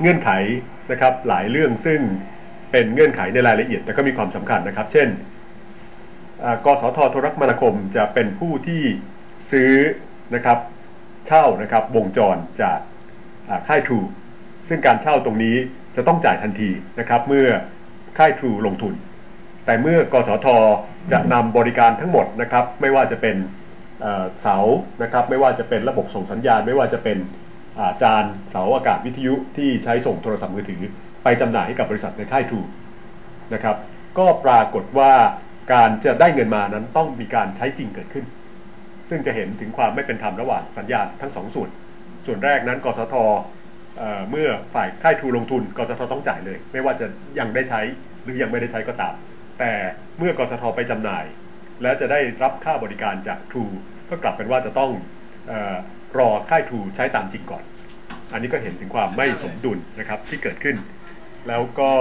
เงื่อนไขนะครับหลายเรื่องซึ่งเป็นเงื่อนไขในรายละเอียด แต่ก็มีความสำคัญนะครับ เช่นกสทโทรคมนาคมจะเป็นผู้ที่ซื้อนะครับเช่านะครับวงจรจากค่ายทรูซึ่งการเช่าตรงนี้จะต้องจ่ายทันทีนะครับเมื่อค่ายทรูลงทุน แต่เมื่อกสทจะนำบริการทั้งหมดนะครับไม่ว่าจะเป็นเสานะครับไม่ว่าจะเป็นระบบส่งสัญญาณ ไม่ว่าจะเป็น จานเสาอากาศวิทยุที่ใช้ส่งโทรศัพท์มือถือ ไปจำหน่ายให้กับบริษัทในค่ายทูนะครับ ก็ปรากฏว่าการจะได้เงินมานั้นต้องมีการใช้จริงเกิดขึ้น ซึ่งจะเห็นถึงความไม่เป็นธรรมระหว่างสัญญาทั้งสองส่วน ส่วนแรกนั้นกสทเอ่อเมื่อฝ่ายค่ายทูลงทุนกสทต้องจ่ายเลย ไม่ว่าจะยังได้ใช้หรือยังไม่ได้ใช้ก็ตาม แต่เมื่อกสทไปจำหน่าย แล้วจะได้รับค่าบริการจากทูก็กลับเป็นว่าจะต้องออรอค่ายทูใช้ตามจริงก่อน อันนี้ก็เห็นถึงความไม่สมดุลนะครับที่เกิดขึ้น แล้วก็